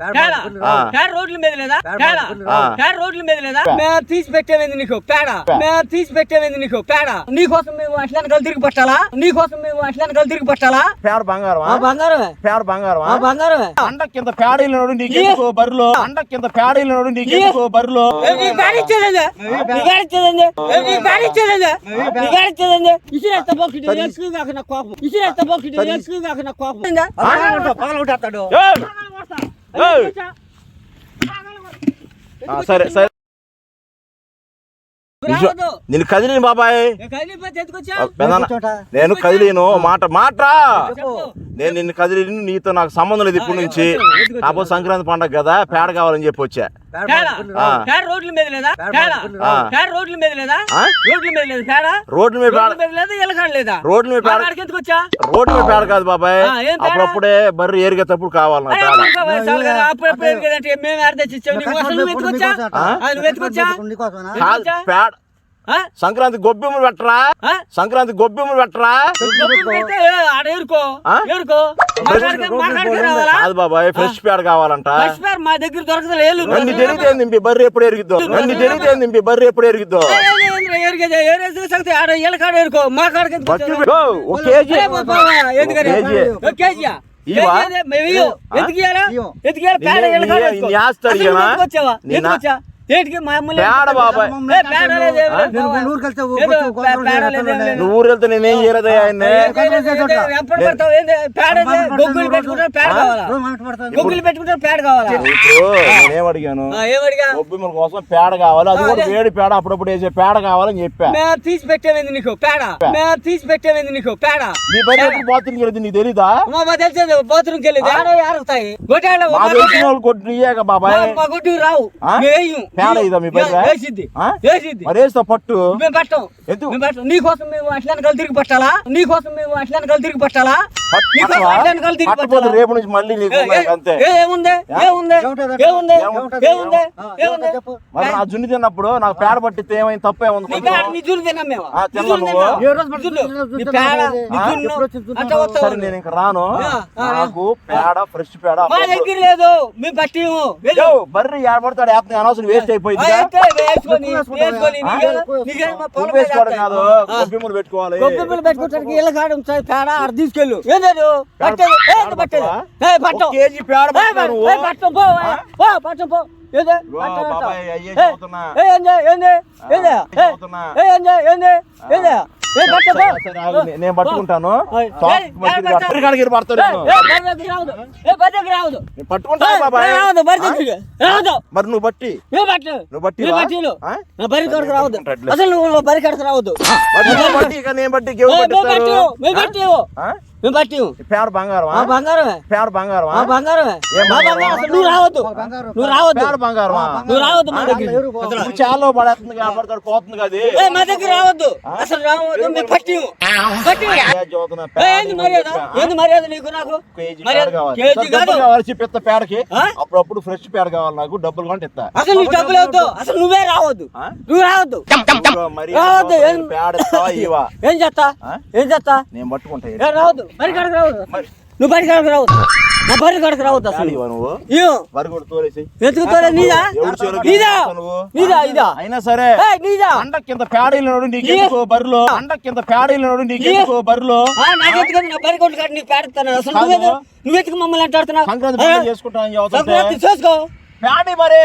పేడ రోడ్ల మీద లేదా? పేడ ఆ. పేడ రోడ్ల మీద లేదా? మేము తీసి పెట్టేది నీకు? పేడ. మేము తీసి పెట్టేది నీకు? పేడ. నీకోసం మేము అట్లా కలిసి తిరిగి పట్టాలా? నీకోసం మేము అట్లా కలిసి తిరిగి పట్టాలా? పేడ బంగారం ఆ బంగారమే. పేడ బంగారం ఆ బంగారమే. అండ కింద పేడీలనోడు నీకెందుకు బరిలో అండ కింద పేడీలనోడు నీకెందుకు బరిలో ఏ, నీకు పేడ ఇచ్చేదండి నీకు పేడ. ఇచ్చేదండి ఏ, నీకు పేడ. ఇచ్చేదండి నీకు పేడ. ఇచ్చేదండి ఇసిరేస్తా బొక్కిటి ఎక్కువ కాక నా కోపం. ఇసిరేస్తా బొక్కిటి ఎక్కువ కాక నా కోపం. పగలగొట్టేస్తాడు. ఏయ్! ఏయ్! ఆ, సరే సరే రావద్దు నేను కదిలిన బాబాయ్. నేను కదిలేను. మాట మాట నేను నిన్ను కదిలిను. నీతో నాకు సంబంధం లేదు ఇప్పటి నుంచి. కాకపోతే సంక్రాంతి పండగ కదా పేడ కావాలని చెప్పి వచ్చా. రోడ్ల మీద లేదా? రోడ్ల మీద లేదా? ఆ? రోడ్ల మీద లేదు పేడ? రోడ్ల మీద రోడ్ల పేడ మీద లేదా? ఎలకాడ లేదా? రోడ్ల మీద పేడ ఆడికి ఎందుకు వచ్చా? రోడ్ల మీద పేడ కాదు బాబాయ్? అప్పుడప్పుడే బర్రె ఏరిగేటప్పుడు కావాలి నాకు పేడ సంక్రాంతి గొబ్బెమ్మలు పెట్టరా? సంక్రాంతి గొబ్బెమ్మలు పెట్టరా? కాదు బాబాయ్ ఫ్రెష్ పేడ కావాలంట. మా దగ్గర దొరకదు నన్ను జరిగితే నింపి బర్రె ఎప్పుడు ఎరిగిద్దో? నన్ను జరిగితే నింపి బర్రె ఎప్పుడు ఎరిగిద్దో? కేజీ. ఎందుకు? ఎందుకు పేడ? ఏంటికి? మా అమ్మలే బాబాయ్. ఏ, పేడ లేదు, ఏం లేదు, నేను బాబా. ఊరికి వెళ్తే ఏదో పే- పేడ లేదు, ఏం లేదు. నువ్వు ఊరు వెళ్తే నేనేం చేయలేదా ఆయన వెంపడి పడతావు, ఏంది? పేడ ఏంది? గొగ్గులు పెట్టుకుంటారు పేడ కావాలా? గొగ్గులు పెట్టుకుంటారు పేడ కావాలా? ఇప్పుడు నేనేం అడిగాను? ఆ, ఏమడిగా గొబ్బెమ్మల కోసం పేడ కావాలి. అది కూడా వేడి పేడ అప్పుడప్పుడు వేసే పేడ కావాలని చెప్పా. మేము తీసి పెట్టేది నీకు? పేడ. మేము తీసి పెట్టేది నీకు? పేడ. నీ బర్రె ఎప్పుడు బాత్రూమ్కి వెళ్తుంది నీకు తెలీదా? తెలిసేది బాత్రూమ్కి వెళ్ళి ఆడో ఆరుతాయి గొడ్డాడ మా తెలిసిన వాళ్ళు కొట్టి ఇయ్యాక బాబాయ్. మా గుడ్డు రావు. ఆ? పేడ ఇదా మీ బర్రె? వేసిద్ది. ఆ? వేసిద్ది. మరి వేస్తా పట్టు? మేము పట్టం ఎందుకు? మేము పట్టం నీకోసం మేము అట్లా కలిసి తిరిగి పట్టాలా? నీకోసం మేము తిరిగి పట్టాలా? రేపు నుంచి మళ్ళీ మరి నా జున్ను తిన్నప్పుడు నాకు పేడ పట్టితే ఏమైంది? అట్లా వస్తావు. సరే నేను ఇంక రాను. నాకు పేడ ఫ్రెష్ పేడ మా దగ్గర లేదు. మేము పట్టి బర్రె ఏడబడతాడు యాప్ అనవసరం. వేస్ట్ అయిపోయింది వేసుకోవడం కాదు పెట్టుకోవాలి. ఇళ్ళ కాడ పేడ ఆడ తీసుకెళ్ళు. పట్టేది పట్టేది ఏ పట్టం ఒక కేజీ పేడ ఏ, పట్టుకో నువ్వు. ఏ, పట్టం పో ఏ, పో పట్టం పో. ఏదే ఇగో పట్టం, ఏంది ఏంది ఏంది ఏంది ఏంది నేను పట్టుకుంటాను. మరి నువ్వు బట్టి. నువ్వు బట్టి. అసలు నువ్వు బరి కాడికి రావద్దు. బట్టి మేము ఈ పేడ బంగారం బంగారమే. పేడ బంగారం ఆ బంగారమే. నువ్వు రావద్దు. నువ్వు రావద్దు. పేడ బంగారం నువ్వు రావద్దు మా దగ్గర చాలా పడేస్తుంది కాపాడతాడు పోతుంది కదా ఏ మా దగ్గర రావద్దు. అసలు రావద్దు. మేము ఏంది మర్యాద? ఏంది మర్యాద నీకు నాకు? కేజీ మర్యాద పేడ కావాలి. కేజీ కాదు. పేడకి? అప్పుడప్పుడు ఫ్రెష్ పేడ కావాలి నాకు. డబ్బులు కొంటే ఇస్తా అసలు నీకు డబ్బులు వద్దు. అసలు నువ్వే రావద్దు? నువ్వు రావద్దు. రావద్దు. ఏం చేస్తా? ఏం చేస్తా నేను పట్టుకుంటా ఏ రావద్దు. బరి కాడకు రావద్దు. మరి నువ్వు బరి కాడకు రావద్దు. నా బరి కాడకు రావద్దు అసలు. నువ్వు? వెతుకుతారా నీదా? నీదా? నీదా? ఇదా అయినా సరే. నీదా? అండ కింద పేడీలనోడు నీకెందుకు బరిలో? అండ కింద పేడీలనోడు నీకెందుకు బరిలో? ఆ, నాకు ఎత్తుకొని నా బరి కొట్టు నీకు పెడతాను అసలు. నువ్వెందుకు మమ్మల్ని అంటాడుతున్నావు? సంక్రాంతి చేసుకుంటాను చేసుకో. పేడీ మరి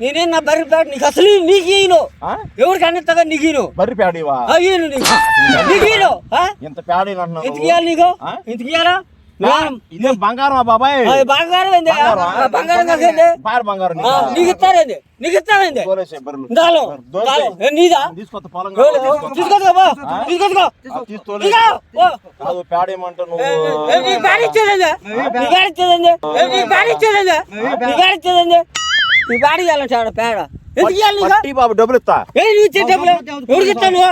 నేనేను బర్రె పేడ నీకు అసలు నీకు ఈయను ఎవరికి అన్నట్టుగా నీకు ఈయను బర్రి పేడీవా ఆ, ఈయను నీకు నీకు ఈయను ఆ? ఇంత అంటున్నావు ఇంతకి ఇయ్యాలి నీకు ఇయ్యాలా నువ్వు. ఇదే బంగారం బాబాయ్? బంగారం బంగారం బంగారం నీకు ఇస్తారేంది నీకు ఏ, నీదా? తీసుకొత్త పొలం ఎవరు? తీసుకోదుకో పో. తీసుకోదుకో తీసుకోలే తీసుకో పో. కాదు పేడేమంటే నువ్వు? ఏ, నీకు పేడ ఇచ్చేదేంది? నీ పేడ ఇచ్చేదేంది? ఏ, నీకు పేడ ఇచ్చేదేంది? నీ పేడ ఇచ్చేదేంది? నీ పేడ ఇయ్యాలంటే ఆడ పేడ ఎందుకు ఇయ్యాలి నీకు? పట్టి బాబు డబ్బులు ఇస్తా. ఏ నువ్వు ఇచ్చే డబ్బులు? ఎవరికి ఇస్తావు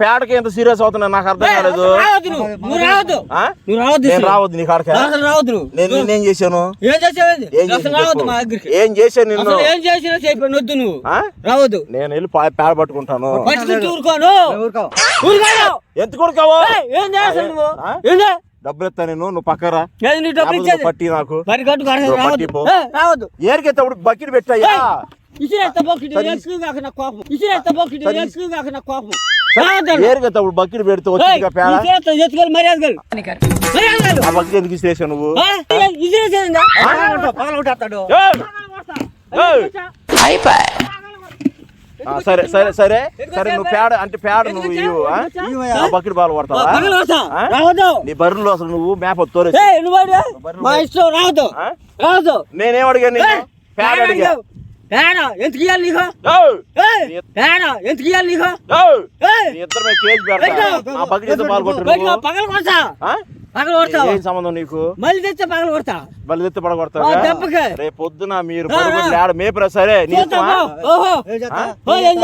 పేడకి ఎంత సీరియస్ అవుతున్నా నాకు అర్థం కాలేదు. రావద్దు నీ కాడక. నేను చేశాను? ఏం చేశాను నిన్ను? ఏం చేసినా నువ్వు. ఆ? రావద్దు. నేను వెళ్ళి పేడ పట్టుకుంటాను. ఎంత కొడుకావు? ఏం చేస్తావు నువ్వు? డబ్బులు ఇస్తా నేను నువ్వు పక్కరా పట్టి నాకు. ఏరికెత్తప్పుడు బకెట్ పెట్టాయా ఇసిరేస్తా కాక నా కోపం. కాక నా కోపం. బకెట్ పెడితే వచ్చిందిగా పేడ? ఇసిరేస్తా ఎత్తుకోవాలి మర్యాదలు. ఆ బకెట్ ఎందుకు ఇసిరేసావు నువ్వు? పగలగొట్టేస్తాడు! ఆ, సరే సరే సరే సరే. నువ్వు పేడ అంటే పేడ నువ్వు ఇవ్వు బకెట్ బాల్ ఆ? రావద్దు. నీ బర్రెలు అసలు నువ్వు మేప తోరే? మా ఇష్టం రావద్దు? రావద్దు. నేనేం అడిగా నీకు ఏయ్, పేడ పేడ అడిగా. పేడ ఎందుకు ఇవ్వాలి నీకు? పేడ ఎందుకు ఇవ్వాలి నీకు? ఇద్దరు కేసు పెడతా. ఆ బకెట్ పగల కొడతా? పగల కొడతావు? ఏం సంబంధం నీకు? మళ్ళీ తెచ్చా పగల కొడతా. బలి ఎత్తి ఆ, పడగొడతావా దెబ్బకి. రేపు పొద్దున మీరు. పరుగులు ఆడ మేపరా? సరే?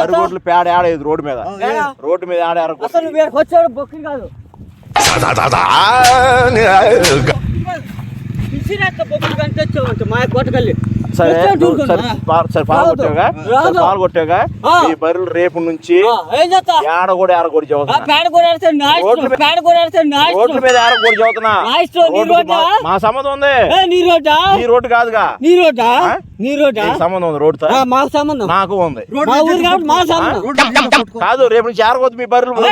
పరుగులు పేడ ఆడేది రోడ్డు మీద. ఏడా? రోడ్డు మీద ఆడే అసలు నువ్వు వచ్చాడు బొక్కి కాదు. బొక్కి మా కొట్టకల్లి సరే. సరే పాలు. కొట్టావుగా? పాలు కొట్టావుగా. ఈ బర్రెలు రేపు నుంచి ఆ, ఏం చేస్తా? ఆడ కూడా ఆడ కూడా ఆ చదువుతున్నా నా. రోడ్ల మీద- నా కూడా చదువుతున్నా? నా నీ? మా- మా సంబంధం ఉంది. ఏ, నీ రోడ్డా? ఈ రోడ్డు కాదుగా. నీ రోడ్డా? నీ రోడ్డా? సంబంధం ఉంది ఆ, మాకు సంబంధం. నాకు ఉంది. మా మా కాదు రేపు నుంచి ఆరగొద్దు మీ బర్రెలు? మా?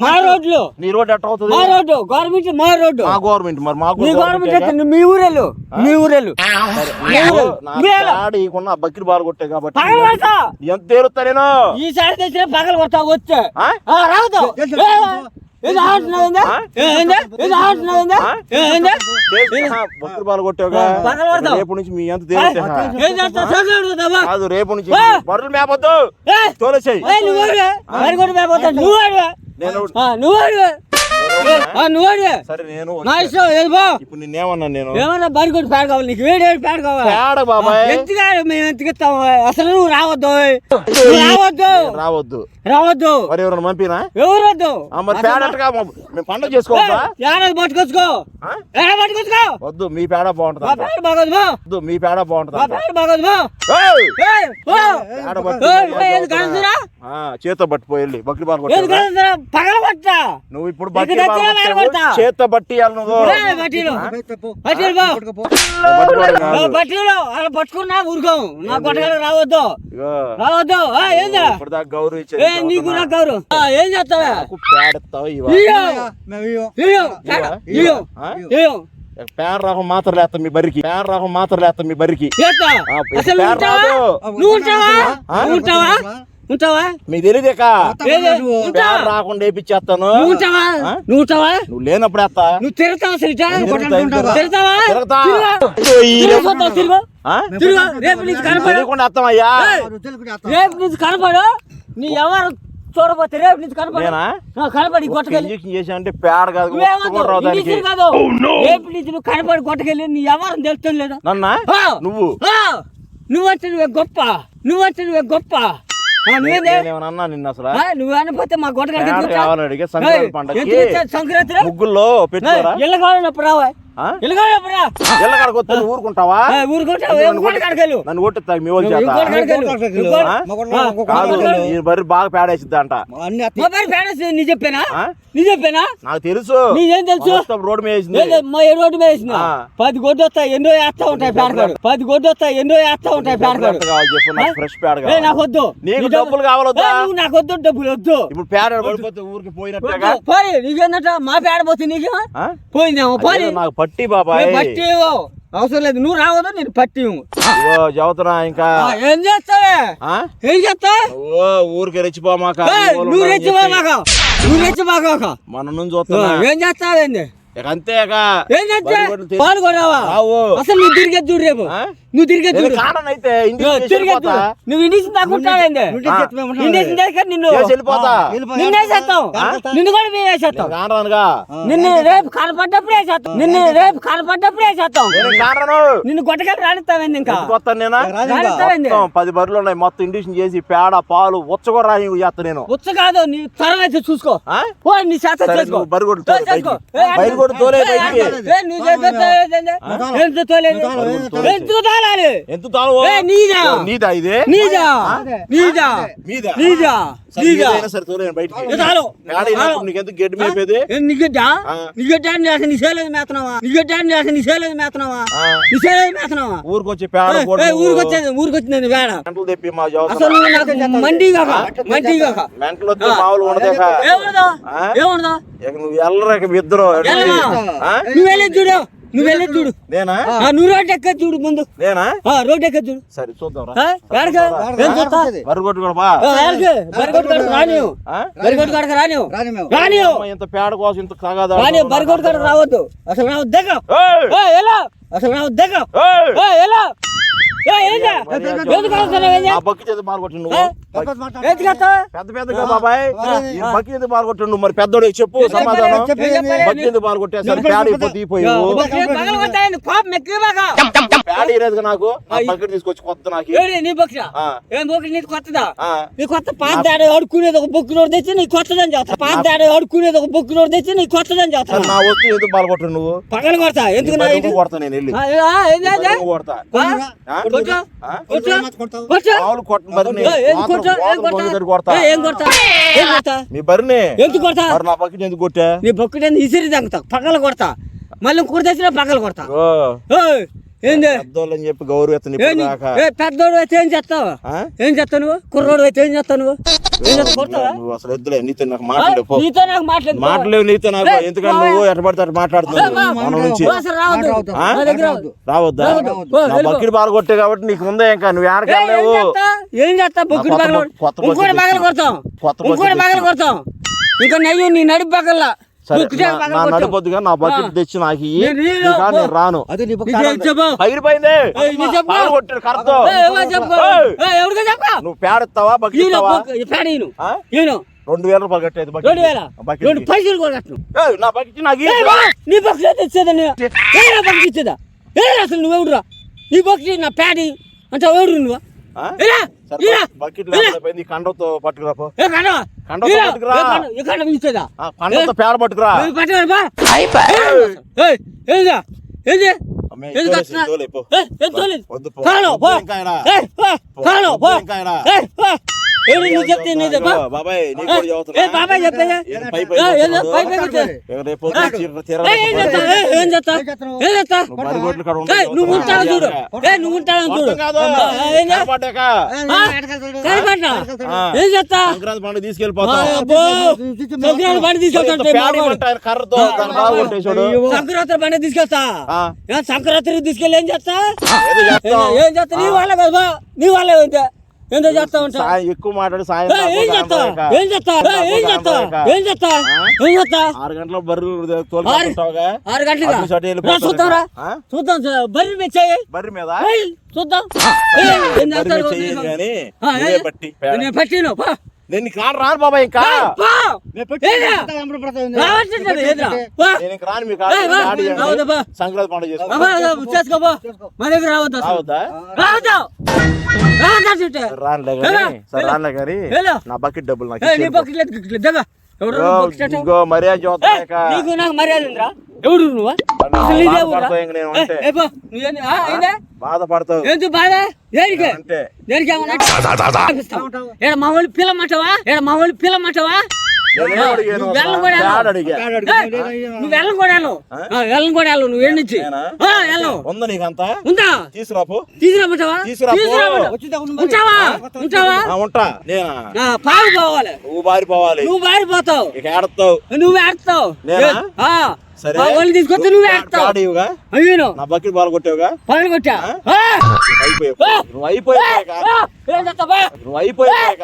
మా రోడ్లు నీ రోడ్డు ఎట్ట అవుతుంది? మా రోడ్డు గవర్నమెంట్ మా రోడ్డు. మా గవర్నమెంట్ మరి మాకు నీ గవర్నమెంట్ మీ ఊరెళ్ళు మీ ఊరెళ్ళు. ఆడికున్న బక్కిరి బాల్ కొట్టే కాబట్టి ఎంత తేరుతా నేను ఈసారి తెచ్చిన పగల కొడతా వచ్చే. ఏంది? బక్కిరి బాల్ కొట్టావుగా. రేపు నుంచి మీ ఎంత? కాదు రేపు నుంచి. బర్రెలు మేపొద్దు. తోలేసేయి. నువ్వు మేపోతా. నువ్వు నువ్వు నువ్వు అడుగు. సరే నేను నా ఇష్టం ఏది బా ఇప్పుడు నిన్నేమన్నా నేను? ఏమన్నా బరి కొట్టి పేడ కావాలి? నీకు వేడి వేడి పేడ కావాలి. బాబాయ్. ఎంతగా మేము అసలు నువ్వు రావద్దు. రావద్దు. రావద్దు. రావద్దు. మరి ఎవరైనా పంపినా? ఎవరు వద్దు? మరి మేము పండుగ చేసుకోవద్దా? పట్టుకొచ్చుకో. వద్దు మీ పేడ బాగుంటుంది మా. పేడ బాగోదు బా వద్దు మీ పేడ బాగుంటుంది మా. పేడ బాగోదు చేత్తో పట్టుపోయి బక్రి పగల పట్టా నువ్వు ఇప్పుడు నీకు చేత్తో బట్టి బట్టీలు. నా అలా పట్టుకున్నా ఊరుకోం. నా కొట్టగల రావద్దు. రావద్దు. గౌరవ. నీకు ఎవరు ఆ, ఏం చేస్తావా రాహం మాత్రం లేస్తాం మీ బరికి. పేడ రాహం మాత్రం లేస్తాం మీ బరికి. అసలు. నువ్వు ఉంటావా? నువ్వు ఉంటావా ఉంటావా? మీకు తెలియదేక రాకుండా వేపించేస్తాను నువ్వు ఉంటావా? నువ్వు ఉంటావా? నువ్వు లేనప్పుడు వేస్తా. నువ్వు తిరుగుతావా తిరుగుతా? తిరుగుతావా రేపు నుంచి కనపడు. తెలియకుండా వేస్తామయ్యా రేపు నుంచి కనపడు. నీ ఎవరు చూడబోతే రేపు నుంచి కనపడు. నేనా? ఆ, కనపడి కొట్టకెళ్ళి పేడ కాదు కాదు. రేపు నుంచి నువ్వు కనపడి కొట్టకెళ్ళి నీ ఎవరు తెలుస్తుంది లేదా. నన్నా! నువ్వు? నువ్వే గొప్ప. నువ్వంటే నువ్వే గొప్ప. ఆ, నువ్వేందే? నేనేమన్నా అన్నా నిన్న అసలు? ఆ, నువ్వు అనకపోతే మా అడిగే? సంక్రాంతి ముగ్గుల్లో పెట్టుకోరా? ఇళ్ళ కావాలన్నప్పుడు రావా ఆ? ఇళ్ళ కావాలన్నప్పుడు రా ఎల్ల కాడకు వస్తే నువ్వు ఊరుకుంటావా? నన్ను కొట్టిస్తా మీ వాళ్ళు చేత బర్రె బాగా పేడేసిద్ది అంట. నీ చెప్పానా? ఆ? నీ చెప్పానా? నాకు తెలుసు. నీకేం తెలుసు? రోడ్డు మీద రోడ్డు మీద. పది గొడ్డు వస్తాయి ఎన్నో వేస్తా ఉంటాయి పేడకాడు పది గొడ్డు వస్తాయి ఎన్నో వేస్తా ఉంటాయి పేడకాడు నాకు ఫ్రెష్ పేడ ఏ కావాలి. నాకు వద్దు నీకు నీ డబ్బులు కావాలొద్దా? ఏ, నువ్వు నాకు వద్దు డబ్బులు వద్దు. ఇప్పుడు పేడ ఊరికి. పోయి నీకేందట? మా పేడ పోతే నీకేమో ఆ? పోయిందేమో పోయి. అదేదో నాకు పట్టి బాబాయ్. పట్టి. అవసరం లేదు. నువ్వు రావద్దు నేను పట్టి చదువుతున్నా ఇంకా. ఏం చేస్తావే? ఏం చేస్తావు? ఓ ఊరికి రెచ్చిపోమాక. నువ్వు రెచ్చిపో మాకు నువ్వు రెచ్చిపోక మన నుంచి చూస్తున్నా. ఏం చేస్తావేంది అసలు నువ్వు చూడు రేపు? నువ్వు చూడు. నువ్వు దగ్గర నిన్ను నిన్ను వేసేస్తాం నిన్ను కూడా మేము వేసేస్తాం నిన్ను రేపు కనపడ్డప్పుడు వేసేస్తాం నిన్ను రేపు కనపడ్డప్పుడు వేసేస్తాం ఇంకా? పది బర్రెలు ఉన్నాయి. మొత్తం ఇండిషన్ చేసి పేడ పాలు ఉచ్చగొర రాయి చేస్తా నేను. ఉచ్చ కాదు నీ త్వరగా చూసుకో. నీ చేసుకో. నువ్వు ఏ, తోలు. బయటికి. ఎంత ఏ, నీదా? నీదా ఇది? నీదా? నీదా? నీదా? నీదా? గడ్డి మేపేది నిగడ్డా. నిగడ్డాన్ని చేసి నీ సేలేదు మేతనావా? నిగడ్డాన్ని చేసి నీ సేలేదు మేతనావా? ఆ, నీ సేలేదు మేతనావా? ఊరికొచ్చి పేడ తెప్పి మా. అసలు మండి కాక మండి కాక. మెంటలు మామూలు ఏముండదా? ఏముండదా? నువ్వు ఎల్లరక ఇద్దరు? నువ్వు వెళ్ళేది చూడు. నువ్వు వెళ్ళేది చూడు. నేనా? ఆ, నువ్వు రోడ్డు ఎక్కేది చూడు ముందు. నేనా? ఆ, రోడ్డు ఎక్కేది చూడు. సరే చూద్దాం ఇంత పేడ కోసం ఇంత బరిగొడ్డు కాడకు రావద్దు. అసలు ఏయ్! ఎలా? అసలు రావద్దు. దగ్గర పెద్ద పెద్దగా బాబాయ్. బక్కి ఎందుకు మరి పెద్దోడు చెప్పు సమాధానం? బక్కి ఎందుకు తీపోయావు ఇరేదిగా నాకు. బకెట్ తీసుకొచ్చి కొత్త నాకు. నీ బొక్క. ఏం బొక్క నీది కొత్తదా? ఆ. నీ కొత్త పాత దాడి అడుక్కునేది ఒక బొక్కు నోడు తెచ్చి నీ కొత్తదని చేస్తా పాత దాడి ఒక బొక్కు నోడు తెచ్చి నీ కొత్తదని చేస్తా నా వస్తువు ఎందుకు కొట్టు నువ్వు? పగలు కొడతా ఎందుకు కొడతా నేను వెళ్ళి. కొడతా. కొడతా? మీ బరిని ఎందుకు నా పక్కన ఎందుకు కొట్టా? నీ బొక్కటి ఇసిరి తగ్గుతా పగలు కొడతా. మళ్ళీ కూర తెచ్చినా పగలు కొడతా. పెద్దోళ్ళు అని చెప్పి గౌరవ పెద్దోడు అయితే ఏం చేస్తావు? ఆ? ఏం చేస్తావు నువ్వు? కుర్రోడు అయితే ఏం చేస్తావు నువ్వు? ఏం చేస్తావు? కొడతావా? నువ్వు అసలు ఎద్దులే నీతో నాకు ఆ? మాట్లాడలేవు పో. నీతో నాకు మాట్లాడు మాటలేవు నీతో నాకు. ఏ, ఎందుకంటే. నువ్వు ఎట్ట పడితే అట్ట మాట్లాడుతున్నావు మన నుంచి. రావద్దు? నా బాగా కొట్టే కాబట్టి నీకు ఉందే ఇంకా? నువ్వు ఆడకి ఏం వెళ్ళలేవు చేస్తా? ఏం చేస్తా? బొక్కుడు కొత్త పగలు కొత్త ఇంకోటి బొక్కు పగలు. కొడతాం. కొత్త పగలు ఇంకా నెయ్యి నీ నడి పగల్లా సరే నా-. నడిపోద్దుగా నా బకెట్. తెచ్చి నాకు ఇయ్యి. నేను రాను? పగిలిపోయింది కొట్టాడు ఎవరు? నువ్వు పేడెత్తావా బకెట్. రెండు వేల రూపాయలు కట్టేది రెండు పైసలు కూడా కట్టను. నా బకెట్ నాకు. బా, నీ నా బొక్స్ ఇచ్చేదా? ఏ అసలు నువ్వెవడురా నీ బొక్స్ నా ప్యాడి అంటే ఎవడు నువ్వు? బకెట్ ఇలా. లేకపోతే పోయింది, కండతో పట్టుకురా ఇలా పట్టుకురా. కండతో పేడ పట్టుకురా. వద్దు, నువ్వు చెప్తే బాబాయ్. ఏ బాబాయ్ ఏం? ఏం నువ్వు చూడు. ఏ నువ్వు చూడు? కనపడ్డా. ఏం సంక్రాంతి పండుగ తీసుకెళ్ళిపోతా. సంక్రాంతి తీసుకెళ్తాడు సంక్రాంతి తీసుకెళ్తా. ఆ, ఏ, సంక్రాంతికి తీసుకెళ్ళి ఏం చేస్తా. ఏం చేస్తా నీ వాళ్ళ కదా. నీ వాళ్ళ ఏంటి ఏందో చేస్తా ఉంటా ఎక్కువ మాట్లాడి సాయం ఏయ్, ఏం చేస్తా ఏం చేస్తా ఏం చేస్తా ఏం చేస్తా ఏం చేస్తా ఆరు గంటల తోలుకుంటావుగా ఆరు గంటలుగా చూద్దాం? చూద్దాం బర్రె బర్రె మీద? చూద్దాం. ఏం బర్రె? మీద. నేను పెట్టాను. నేను నీకు రాను బాబా ఇంకా. రాను మీకు. సంక్రాంతి పండుగ చేసుకో. అబ్బా, అబ్బా, చేసుకో పో. మా దగ్గర రావద్దు అసలు. రావద్దా? రావద్దు రావద్దు చుట్టే రానులే కానీ కానీ. నా బకెట్ డబ్బులు నాకు ఎవరు మర్యాద నీకు నాకు మర్యాద ఉందిరా. ఎవడు నువ్వు? బాధపడతావు. ఎందుకు బాధ? దేనికి? దేనికి ఏమన్నా? మా వాళ్ళు పిల్లమంటావా ఏడ మా వాళ్ళు పిల్లమంటావా? నువ్వు వెళ్ళను కూడా పేడ వెళ్ళవు. అడిగా ఏయ్, నువ్వు వెళ్ళవు నువ్వు ఉందా నీకంతా ఉందా? తీసుకురాపు. ఉంటా. పాలు పోవాలి. నువ్వు బారిపోవాలి నువ్వు బారిపోతావు ఇక ఏడతావు. నువ్వు ఆడతావు సరే. వాళ్ళు తీసుకొస్తే నువ్వు ఆడతావు ఆడివుగా అయ్యో. నా బకెట్ బాల్ కొట్టావుగా? పగలు కొట్టా ఆ? అయిపోయావు. నువ్వు నువ్వు అయిపోయాక